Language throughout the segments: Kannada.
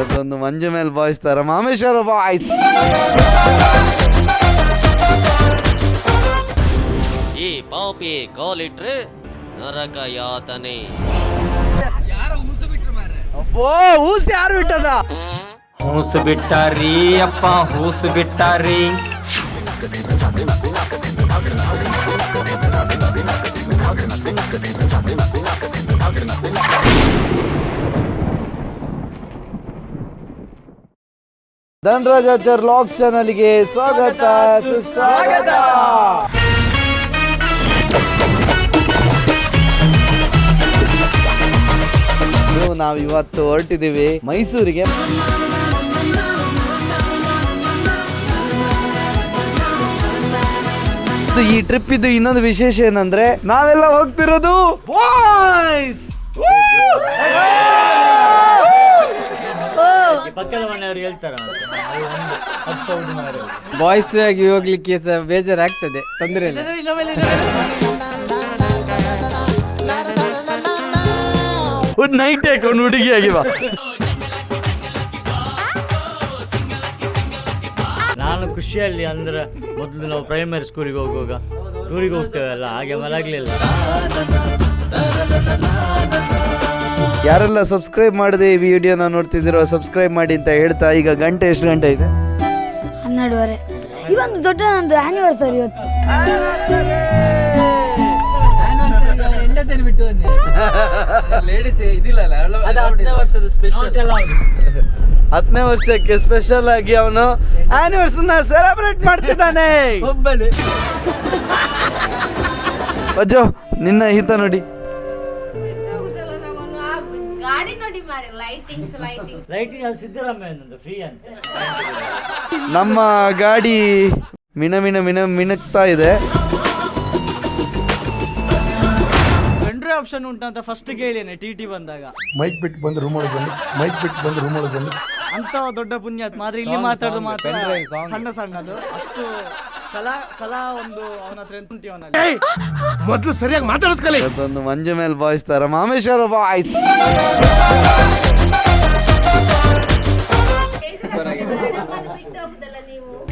ಅದೊಂದು ಮಂಜು ಮೇಲೆ ಬಾಯ್ಸ್ ತರ. ಮಾಮೇಶ್ವರ ಬಾಯ್ಸ್ ಈ ಪಾಪಿ ಕಾಲಿಟ್ರೆ ನರಕ ಯಾತನೆ. ಓ ಊಸಿ ಯಾರು ಬಿಟ್ಟದ? ಹೂಸ್ ಬಿಟ್ಟಾರಿ ಅಪ್ಪ ಹೂಸ್ ಬಿಟ್ಟಾರಿ. ಧನರಾಜಾಚಾರ್ ಲಾಕ್ಸ್ ಚಾನಲ್ಗೆ ಸ್ವಾಗತ ಸುಸ್ವಾಗತ ನಾವು ಇವತ್ತು ಹೊರಟಿದ್ದೀವಿ ಮೈಸೂರಿಗೆ ಈ ಟ್ರಿಪ್ ಇದು ಇನ್ನೊಂದು ವಿಶೇಷ ಏನಂದ್ರೆ ನಾವೆಲ್ಲ ಹೋಗ್ತಿರೋದು ಬಾಯ್ಸ್ ಪಕ್ಕದ ಮನೆಯವ್ರು ಹೇಳ್ತಾರ ಬಾಯ್ಸ್ ಆಗಿ ಹೋಗ್ಲಿಕ್ಕೆ ಸಹ ಬೇಜಾರಾಗ್ತದೆ ತೊಂದರೆ ಇಲ್ಲ. ಒಂದು ನೈಟ್ ಹಾಕೊಂಡು ಹುಡುಗಿ ಆಗಿವ ನಾನು ಖುಷಿಯಲ್ಲಿ ಅಂದ್ರೆ ಮೊದಲು ನಾವು ಪ್ರೈಮರಿ ಸ್ಕೂಲಿಗೆ ಹೋಗುವಾಗ ಟೂರಿಗೆ ಹೋಗ್ತೇವಲ್ಲ ಹಾಗೆ ಮಲಗಲಿಲ್ಲ. ಯಾರೆಲ್ಲ ಸಬ್ಸ್ಕ್ರೈಬ್ ಮಾಡದೆ ಈ ವಿಡಿಯೋನ ನೋಡ್ತಿದ್ದೀರೋ ಸಬ್ಸ್ಕ್ರೈಬ್ ಮಾಡಿ ಅಂತ ಹೇಳ್ತಾ ಈಗ ಗಂಟೆ ಎಷ್ಟು ಗಂಟೆ ಇದೆ? ಹನ್ನೆರಡುವರೆ. ಇವೊಂದು ದೊಡ್ಡ ನಂದು ಆನಿವರ್ಸರಿ ಇವತ್ತು. ಹತ್ತನೇ ವರ್ಷಕ್ಕೆ ಸ್ಪೆಷಲ್ ಆಗಿ ಅವನು ಆನಿವರ್ಸರಿನ ಸೆಲೆಬ್ರೇಟ್ ಮಾಡ್ತಿದ್ದಾನೆ. ಅಜ್ಜೋ ನಿನ್ನ ಹಿತ ನೋಡಿ. ಲೈಟಿಂಗ್ಸ್ ಲೈಟಿಂಗ್ಸ್ ಲೈಟಿಂಗ್ ಅದು ಸಿದ್ದರಾಮಯ್ಯನದು ಫ್ರೀ ಅಂತ ನಮ್ಮ ಗಾಡಿ ಮಿಣ ಮಿಣ ಮಿಣ ಮಿಣಕ್ತಾ ಇದೆ. ಎಂಟ್ರಿ ಆಪ್ಷನ್ ಉಂಟಂತ ಫಸ್ಟ್ ಕೇಳಿನೆ ಟಿ ಟಿ ಬಂದಾಗ. ಮೈಕ್ ಬಿಟ್ಟು ಬಂದು ರೂಮ್ ಒಳಗೆ ಬನ್ನಿ. ಮೈಕ್ ಬಿಟ್ಟು ಬಂದು ರೂಮ್ ಒಳಗೆ ಬನ್ನಿ. ಅಂತ ದೊಡ್ಡ ಪುಣ್ಯಾತ್ ಮಾತ್ರ ಇಲ್ಲಿ ಮಾತಾಡೋದು ಮಾತ್ರ ಸಣ್ಣ ಸಣ್ಣದು. ಅಷ್ಟು ಕಲಾ ಕಲಾ ಒಂದು ಅವನ ಹತ್ರ ಎಂತ ಉಂಟು ಅವನಲ್ಲಿ ಮೊದಲು ಸರಿಯಾಗಿ ಮಾತಾಡೋದು ಕಲಿ. ಅದೊಂದು ಮಂಜು ಮೇಲೆ ಬಾಯ್ಸ್ ತರ ಮಾಮೇಶ್ವರ ಬಾಯ್ಸ್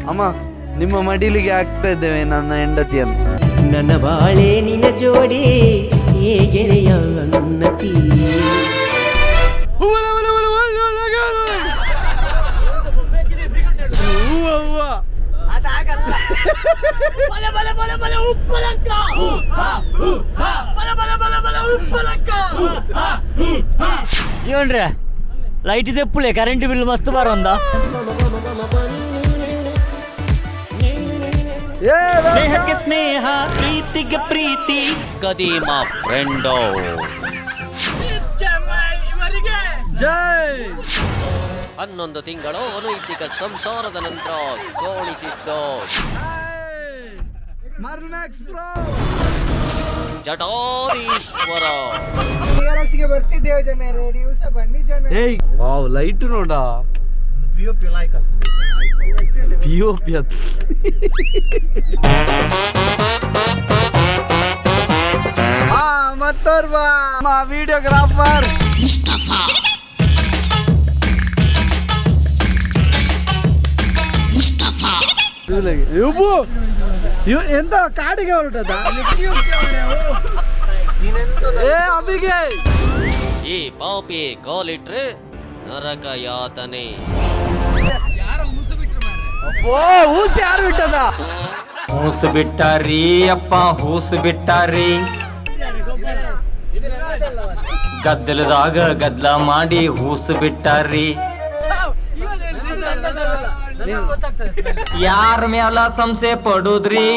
ಅಮ್ಮ ನಿಮ್ಮ ಮಡಿಲಿಗೆ ಆಗ್ತಾ ಇದ್ದೇವೆ ನನ್ನ ಹೆಂಡತಿಯನ್ನು ನನ್ನ ಬಾಳೆ ನಿನ್ನ ಜೋಡಿ ಏನ್ರೀ ಜೀವನ್ರೆ ಲೈಟ್ ಇದೆ ಪುಳೆ ಕರೆಂಟ್ ಬಿಲ್ ಮಸ್ತ್ ಬರೋಂದ ಸ್ನೇಹಕ್ಕೆ ಸ್ನೇಹ ಪ್ರೀತಿಗೆ ಪ್ರೀತಿ. ಕದೀಮ ಫ್ರೆಂಡೋ ಜೈ. ಹನ್ನೊಂದು ತಿಂಗಳು ಅನೈತಿಕ ಸಂಸಾರದ ನಂತರ ಸೋಳಿಸಿದ್ದು ಮಾರ್ಲ್ಮ್ಯಾಕ್ಸ್ ಬ್ರೋ ಜಟಾರೀಶ್ವರ ಏಯ್ ವಾವ್ ಲೈಟ್ ನೋಡ ಪಿ ಒ ಪಿ ಹತ್ ಮತ್ತೋರ್ವ ವಿಡಿಯೋಗ್ರಾಫರ್ ಎಂತ ಕಾಡಿಗೆ ಹೊರಟದ? ಏ ಅಬಿಗೆ ಈ ಪಾಪಿ ಕಾಲಿಟ್ರೆ ನರಕ ಯಾತನೆ. ಓ ಊಸಿ ಯಾರು ಬಿಟ್ಟದ? ಹೂಸ್ ಬಿಟ್ಟಾರಿ ಅಪ್ಪ ಹೂಸ್ ಬಿಟ್ಟಾರಿ. ಗದ್ದಲದಾಗ ಗದ್ದಲ ಮಾಡಿ ಹೂಸ್ ಬಿಟ್ಟಾರಿ. ಯಾರ ಮ್ಯಾಲ ಸಂಶಯ ಪಡುದ್ರಿ?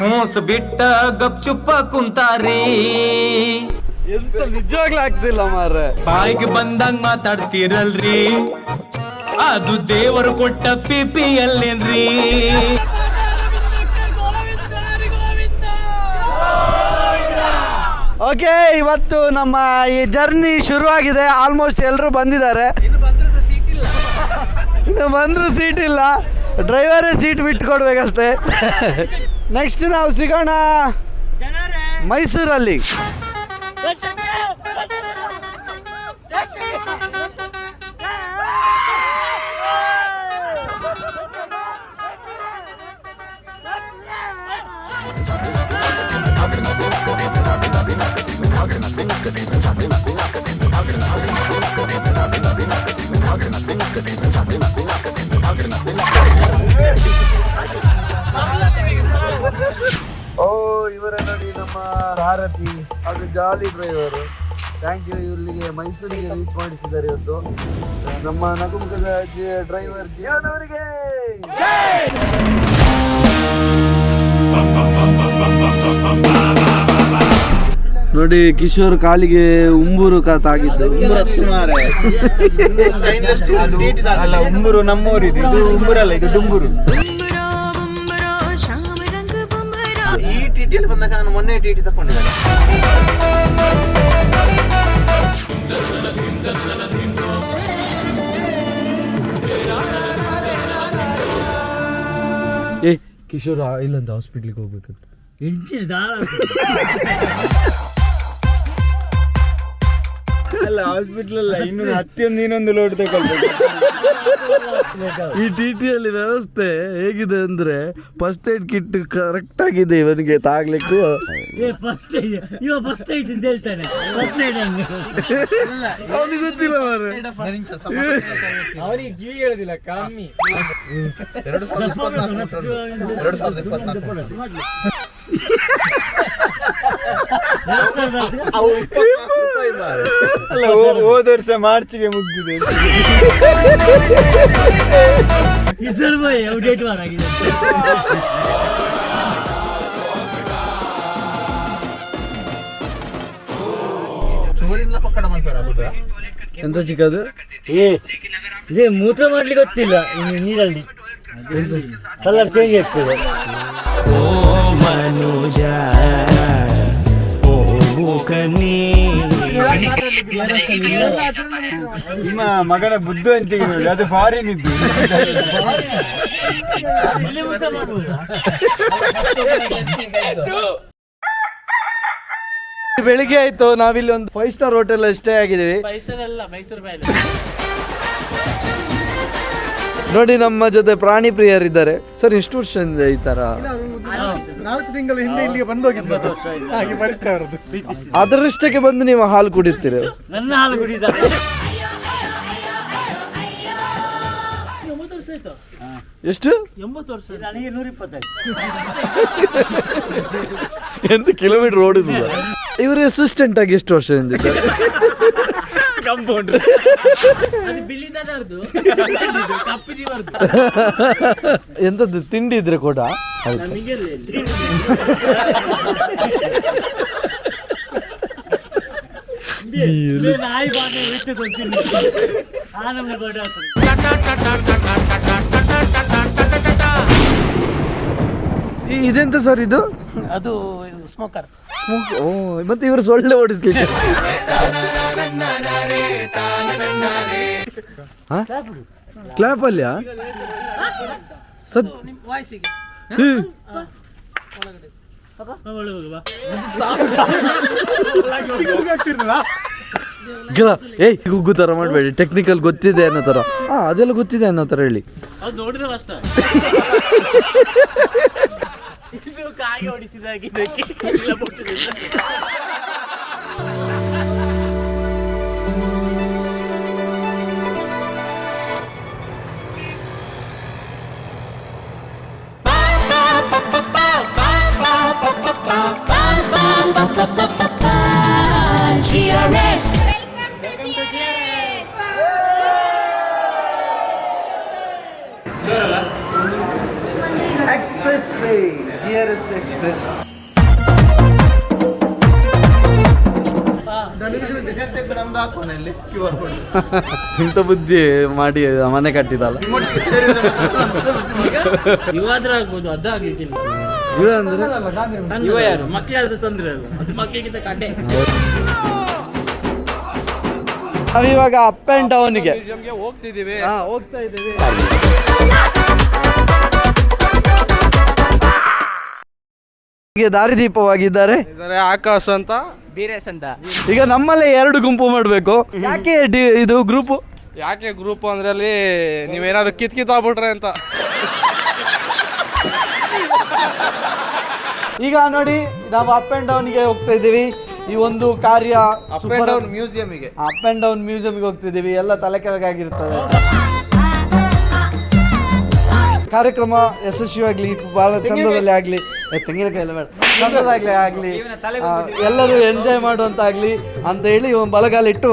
ಹೂಸ್ ಬಿಟ್ಟ ಗಪ್ಚುಪ್ಪ ಕುಂತಾರಿ ಎಂತ ನಿಜವಾಗ್ಲೂ ಆಗ್ತಿಲ್ಲ ಮಾರ ಬಾಯಿಗೆ ಬಂದಂಗ್ ಮಾತಾಡ್ತಿರಲ್ರಿ. ಅದು ದೇವರು ಕೊಟ್ಟ ಪಿಪಿ ಪಿ ಅಲ್ಲೇನ್ರಿ ಓಕೆ ಇವತ್ತು ನಮ್ಮ ಈ ಜರ್ನಿ ಶುರುವಾಗಿದೆ. ಆಲ್ಮೋಸ್ಟ್ ಎಲ್ಲರೂ ಬಂದಿದ್ದಾರೆ. ಇನ್ನು ಬಂದರೂ ಸೀಟ್ ಇಲ್ಲ. ಡ್ರೈವರೇ ಸೀಟ್ ಬಿಟ್ಟು ಕೊಡ್ಬೇಕಷ್ಟೇ ನೆಕ್ಸ್ಟ್ ನಾವು ಸಿಗೋಣ. ಮೈಸೂರಲ್ಲಿ. ನಮ್ಮ ಭಾರತಿ ಅದು ಜಾಲಿ ಡ್ರೈವರ್. ಥ್ಯಾಂಕ್ ಯು ಇಲ್ಲಿಗೆ ಮೈಸೂರಿಗೆ ರೀಚ್ ಮಾಡಿಸಿದ್ದಾರೆ ಇವತ್ತು. ನಮ್ಮ ನಗುಮುಖದ ಡ್ರೈವರ್ ಜಿಯಾನ್ ಅವರಿಗೆ. ನೋಡಿ ಕಿಶೋರ್ ಕಾಲಿಗೆ ಉಂಬೂರು ತಾಗಿದ್ದು. ಅಲ್ಲ ಉಂಬೂರು ನಮ್ಮೂರಿದು. ಇದು ಉಂಬೂರಲ್ಲ ಇದು ಡುಂಬೂರು. ಟಿಟಿಯಲ್ಲಿ ಬಂದಾಗ ನಾನು ಮೊನ್ನೆ ಟಿಟಿ ತಕೊಂಡಿದ್ದಾರೆ ಏ ಕಿಶೋರ್ ಇಲ್ಲಂತ ಹಾಸ್ಪಿಟ್ಲಿಗೆ ಹೋಗ್ಬೇಕಂತ. ದಾಳ ಅಲ್ಲ ಹಾಸ್ಪಿಟಲ್ ಅಲ್ಲ ಇನ್ನು ಅತ್ಯೊಂದು ಇನ್ನೊಂದು ಲೋಡ್ ತಗೊಳ್ಬೇಕು. ಈ ಟಿ ಟಿಯಲ್ಲಿ ವ್ಯವಸ್ಥೆ ಹೇಗಿದೆ ಅಂದ್ರೆ ಫಸ್ಟ್ ಏಡ್ ಕಿಟ್ ಕರೆಕ್ಟ್ ಆಗಿದೆ ಇವನಿಗೆ ತಾಗ್ಲಿಕ್ಕೂ. ಏ ಫಸ್ಟ್ ಏಡ್ ಇವ ಫಸ್ಟ್ ಏಡ್ ಅಂತ ಹೇಳ್ತಾನೆ. ಫಸ್ಟ್ ಏಡ್ ಹಂಗೆ. ಅವನಿಗೆ ಗೊತ್ತಿಲ್ಲ ಮಾರ್ರೆ. ಅವನಿಗೆ ಕಿವಿ ಹೇಳುದಿಲ್ಲ ಕಮ್ಮಿ. ಅಲ್ಲ ಹೋದ ವರ್ಷ ಮಾರ್ಚ್ಗೆ ಮುಗ್ದಿದೆ ಎಂತ ಚಿಕ್ಕದು ಏ ಮೂತ್ರ ಮಾಡ್ಲಿಕ್ಕೆ ಗೊತ್ತಿಲ್ಲ ನೀರಲ್ಲಿ ಕಲರ್ ಚೇಂಜ್ ಆಗ್ತದೆ ಓ ಮನುಜ ನಿಮ್ಮ ಮಗನ ಬುದ್ಧು ಅಂತ ಅದು ಫಾರಿನ್ ಇದ್ದು ಬೆಳಿಗ್ಗೆ ಆಯ್ತು ನಾವಿಲ್ಲಿ ಒಂದು ಫೈವ್ ಸ್ಟಾರ್ ಹೋಟೆಲ್ ಸ್ಟೇ ಆಗಿದ್ದೀವಿ ನೋಡಿ ನಮ್ಮ ಜೊತೆ ಪ್ರಾಣಿ ಪ್ರಿಯರಿದ್ದಾರೆ. ಸರ್ ಎಷ್ಟು ವರ್ಷದಿಂದ ಈ ತರ? ನಾಲ್ಕು ತಿಂಗಳ ಹಿಂದೆ ಇಲ್ಲಿಗೆ ಬಂದೋಗಿದ್ದು. ಹಾಗೆ ಬರ್ತಾ ಇರೋದು. ಅದರಷ್ಟಕ್ಕೆ ಬಂದು ನೀವು ಹಾಲು ಕುಡಿತೀರಿ. ನನ್ನ ಹಾಲು ಆಯ್ತು. ಎಷ್ಟು? ಎಂಬತ್ತು ವರ್ಷ ನನಗೆ ನೂರ ಇಪ್ಪತ್ತೈದು ಎಂತ ಕಿಲೋಮೀಟರ್ ಓಡಿಸಿದ. ಇವರು ಅಸಿಸ್ಟೆಂಟ್ ಆಗಿ ಎಷ್ಟು ವರ್ಷದಿಂದ ಅದು ಬರ್ದು ಎಂತದ್ದು ತಿಂಡಿ ಇದ್ರೆ ಕೂಡ? ನಾಯಿ ಬಾಗ ಕೊಡ್ತೀನಿ ಇದೆಂತ ಸರ್ ಇದು? ಅದು ಸ್ಮೋಕರ್. ಸ್ಮೋಕ್ ಓ ಮತ್ತೆ ಇವರು ಸೊಳ್ಳೆ ಓಡಿಸ್ಲಿಕ್ಕೆ. ಕ್ಲಾಪ್ ಅಲ್ಲ ಸತ್ ಏಯ್ ಗುಗ್ಗು ತರ ಮಾಡಬೇಡಿ. ಟೆಕ್ನಿಕಲ್ ಗೊತ್ತಿದೆ ಅನ್ನೋ ತರ. ಹಾ ಅದೆಲ್ಲ ಗೊತ್ತಿದೆ ಅನ್ನೋ ತರ ಹೇಳಿ. ಕಾಯಿ ನೋಡಿದ್ರೆ expressway G R S express ಇಂಥ ಬುದ್ಧಿ ಮಾಡಿ ಮನೆ ಕಟ್ಟಿದಲ್ಲ ಇವಾದ್ರೂ ಆಗ್ಬೋದು ಅದಾಗಿಟ್ಟಿಲ್ಲ ಇವ ಅಂದ್ರೆ? ಇವ ಯಾರು? ಮಕ್ಕಳಾದ್ರೆ ತೊಂದ್ರೆ ಅಲ್ಲ ಅದು ಮಕ್ಕಳಿಗಿಂತ ಕಡ್ಡೆ ನಾವಿವಾಗ ಅಪ್ ಅಂಡ್ ಡೌನ್ಗೆ ಹೋಗ್ತಿದ್ದೀವಿ ಹಾ ಹೋಗ್ತಾ ಇದ್ದೀವಿ. ದಾರಿದೀಪವಾಗಿದ್ದಾರೆ ಆಕಾಶ್ ಅಂತ. ಬೀರೇಶ್ ಅಂತ. ಈಗ ನಮ್ಮಲ್ಲೇ ಎರಡು ಗುಂಪು ಮಾಡಬೇಕು. ಯಾಕೆ ಡಿ- ಇದು ಗ್ರೂಪು ಯಾಕೆ ಗ್ರೂಪ್ ಅಂದ್ರೆ ಅಲ್ಲಿ ನೀವೇನಾದ್ರು ಕಿತ್ ಕಿತ್ತಾಗ್ಬಿಟ್ರೆ ಅಂತ. ಈಗ ನೋಡಿ ನಾವು ಅಪ್ ಅಂಡ್ ಡೌನ್ಗೆ ಹೋಗ್ತಾ ಇದ್ದೀವಿ. ಈ ಒಂದು ಕಾರ್ಯ ಅಪ್ ಅಂಡ್ ಡೌನ್ ಮ್ಯೂಸಿಯಂಗೆ ಅಪ್ ಅಂಡ್ ಡೌನ್ ಮ್ಯೂಸಿಯಂಗೆ ಹೋಗ್ತಿದ್ದೀವಿ ಎಲ್ಲ ತಲೆ ಕೆಳಗಾಗಿರ್ತದೆ. ಕಾರ್ಯಕ್ರಮ ಯಶಸ್ವಿಯಾಗ್ಲಿ ಬಹಳ ಚಂದದಲ್ಲಿ ಆಗ್ಲಿ ತೆಂಗಿನಕಾಯಿ ಎಲ್ಲ ಬೇಡ. ಚಂದದಾಗ್ಲಿ ಆಗ್ಲಿ ಎಲ್ಲರೂ ಎಂಜಾಯ್ ಮಾಡುವಂತಾಗ್ಲಿ ಅಂತ ಹೇಳಿ ಒಂದು ಬಲಗಾಲಿಟ್ಟು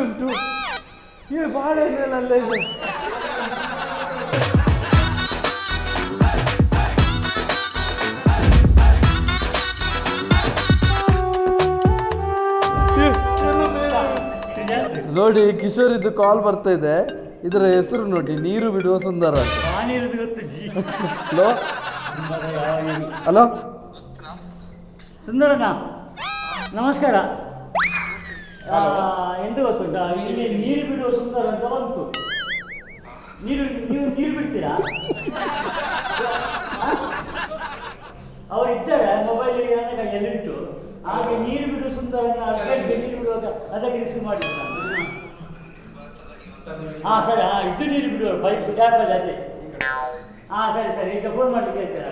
ಉಂಟು. ಭಾಳ ಇದೆ. ನೋಡಿ ಕಿಶೋರ್ ಇದು ಕಾಲ್ ಬರ್ತಾ ಇದೆ. ಇದರ ಹೆಸರು ನೋಡಿ ನೀರು ಬಿಡುವ ಸುಂದರ. ಹಲೋ ಹಲೋ ಸುಂದರಣ್ಣ ನಮಸ್ಕಾರ. ಎಂತ ಗೊತ್ತುಂಟಾ? ಇಲ್ಲಿ ನೀರು ಬಿಡುವ ಸುಂದರ ಅಂತ ಬಂತು. ನೀರು ನೀವು ನೀರು ಬಿಡ್ತೀರಾ? ಅವ್ರು ಇದ್ದಾರೆ ಮೊಬೈಲ್ ಎಲ್ಲಿಟ್ಟು. ಹಾಗೆ ನೀರು ಬಿಡುವ ಸುಂದರ ನೀರು ಬಿಡುವಾಗ ಅದಕ್ಕೆ ರಿಸೀವ್ ಮಾಡಿ ಹಾ ಸರಿ ಹಾ ಇದು ನೀರು ಬಿಡುವ ಬೈಕ್ ಟ್ಯಾಪಲ್ಲಿ ಅದೇ. ಹಾ ಸರಿ ಸರಿ ಈಗ ಫೋನ್ ಮಾಡಿ ಕೇಳ್ತೀರ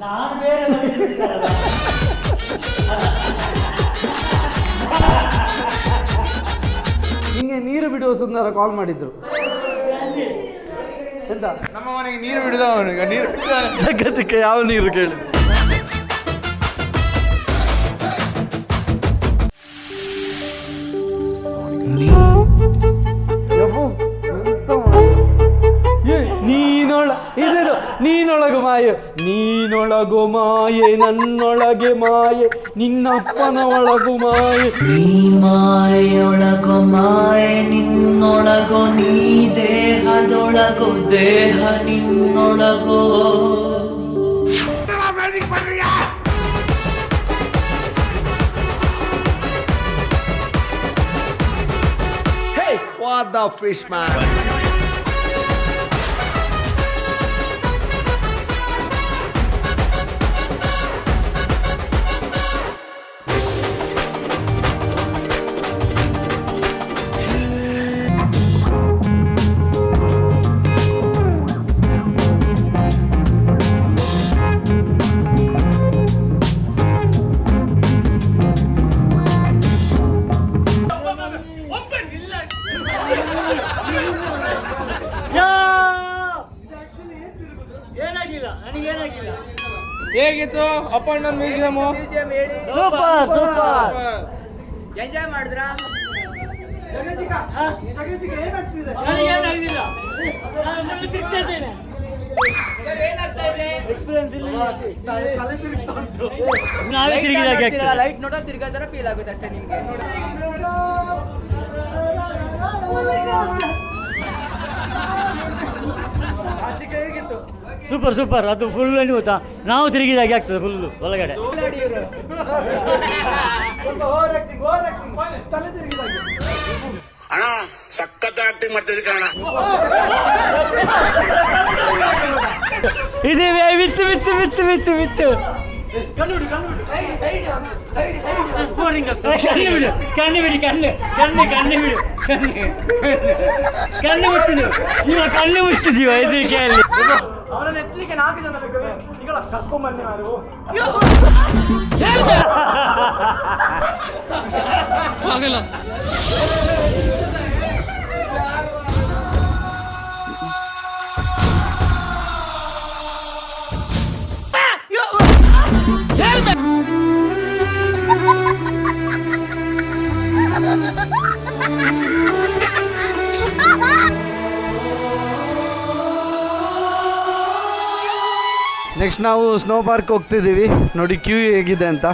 ನಾನು. ಬೇರೆ ಹಿಂಗೆ ನೀರು ಬಿಡುವ ಸುಂದರ ಕಾಲ್ ಮಾಡಿದ್ರು ಎಂತ ನಮ್ಮ ಮನೆಗೆ ನೀರು ಬಿಡುದವನು ಈಗ ನೀರು ಬಿಡ್ತಾನೆ ಚಿಕ್ಕ ಚಿಕ್ಕ ಯಾವ ನೀರು ಕೇಳಿ ಯಪ್ಪು, ಮಾಯೆ ನೀನೊಳಗು ಮಾಯೆ ನನ್ನೊಳಗೆ ಮಾಯೆ ನಿನ್ನಪ್ಪನ ಒಳಗು ಮಾಯೆ ನೀ ಮಾಯೊಳಗೋ ಮಾಯೆ ನಿನ್ನೊಳಗೋ ನೀ ದೇಹದೊಳಗೋ ದೇಹ ನಿನ್ನೊಳಗೋ ಯಾ! ಹೇಗಿತ್ತು? Up and down museum super super enjoy ಆಗ್ತದೆ ಲೈಟ್ ನೋಡೋ ತಿರ್ಗಾದ್ರೆ ಫೀಲ್ ಆಗುತ್ತೆ ಅಷ್ಟೇ ನಿಮ್ಗೆ. ಸೂಪರ್ ಸೂಪರ್ ಅದು ಫುಲ್ ಏನು ಗೊತ್ತಾ? ನಾವು ತಿರುಗಿದಾಗೆ ಆಗ್ತದೆ ಫುಲ್ ಒಳಗಡೆ. ಅಣ್ಣ ಸಖತ್ ಆಕ್ಟಿಂಗ್ ಮಾಡ್ತಿದ್ದೆ ಕಣ ತಲೆ ತಿರುಗಿದಾಗೆ ಇದು ಬಿತ್ತು ಬಿತ್ತು ಬಿತ್ತು ಬಿತ್ತು ಬಿತ್ತು ಕಣ್ಣು ಬಿಡು ಕಣ್ಣು ಬಿಡಿ ಕಣ್ಣು ಕಣ್ಣು ಕಣ್ಣು ಬಿಡು ಕಣ್ಣು ಕಣ್ಣು ಮುಚ್ಚಿದು ಇವ ಕಣ್ಣು ಮುಚ್ಚಿದೀವ ಇದಕ್ಕೆ ಅಲ್ಲಿ ಅವರನ್ನು ಎತ್ತಲಿಕ್ಕೆ ನಾಲ್ಕು ಜನ ಬೇಕು ಈಗ ಕರ್ಕೊಂಬನ್ನಿ ನಾವು ಆಗಲ್ಲ ನೆಕ್ಸ್ಟ್ ನಾವು ಸ್ನೋ ಪಾರ್ಕ್ ಹೋಗ್ತಿದ್ದೀವಿ. ನೋಡಿ ಕ್ಯೂ ಹೇಗಿದೆ ಅಂತ.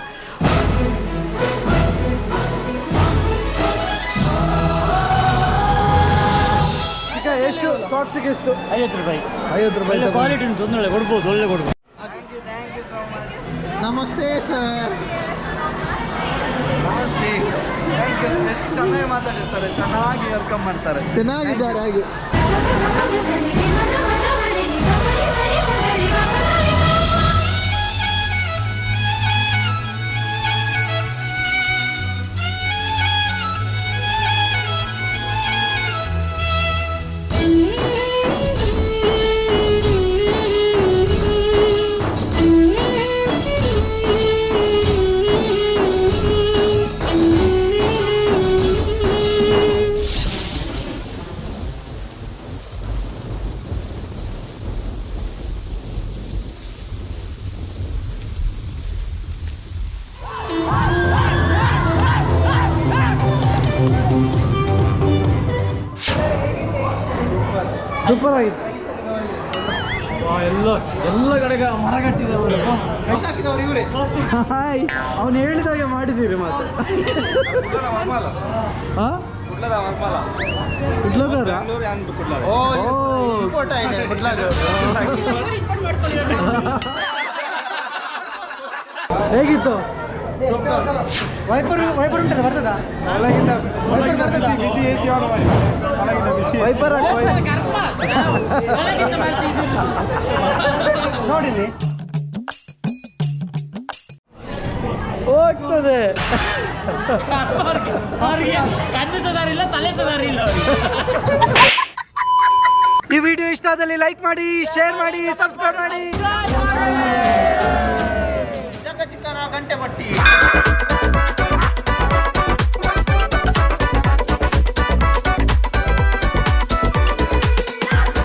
ಈಗ ಎಷ್ಟು? ಸಾಕ್ಸಿಗೆ ಎಷ್ಟು? ಐವತ್ತು ರೂಪಾಯಿ. ಐವತ್ತು ರೂಪಾಯಿ ಕ್ವಾಲಿಟಿ ಉಂಟು ತೊಂದರೆ ಕೊಡ್ಬೋದು ಒಳ್ಳೆ ಕೊಡ್ಬೋದು. ನಮಸ್ತೆ ಸರ್. ನಮಸ್ತೆ. ಚೆನ್ನಾಗಿ ಮಾತಾಡಿಸ್ತಾರೆ. ಚೆನ್ನಾಗಿ ವೆಲ್ಕಮ್ ಮಾಡ್ತಾರೆ. ಚೆನ್ನಾಗಿದ್ದಾರೆ ಹಾಗೆ. ಸೂಪರ್ ಆಗಿತ್ತು ಎಲ್ಲ ಎಲ್ಲ ಕಡೆಗೆ ಮರ ಇವರೇ ಹಾಯ್ ಅವನು ಹೇಳಿದಾಗೆ ಮಾಡಿದ್ದೀರಿ ಮಾತು ಹಾ ಹೇಗಿತ್ತು ವೈಪರ್ ವೈಪರ್ ಉಂಟಲ್ಲ ಬರ್ತದ ವೈಪರ್ ನೋಡಿಲ್ಲಿ. ಹೋಗ್ತದೆ. ಕಣ್ಣು ಸದಾರಿ ಇಲ್ಲ ತಲೆ ಸದಾರಿ ಇಲ್ಲ ಈ ವಿಡಿಯೋ ಇಷ್ಟ ಆದಲ್ಲಿ ಲೈಕ್ ಮಾಡಿ ಶೇರ್ ಮಾಡಿ ಸಬ್ಸ್ಕ್ರೈಬ್ ಮಾಡಿ. ಚಿಕ್ಕನ ಗಂಟೆ ಪಟ್ಟಿ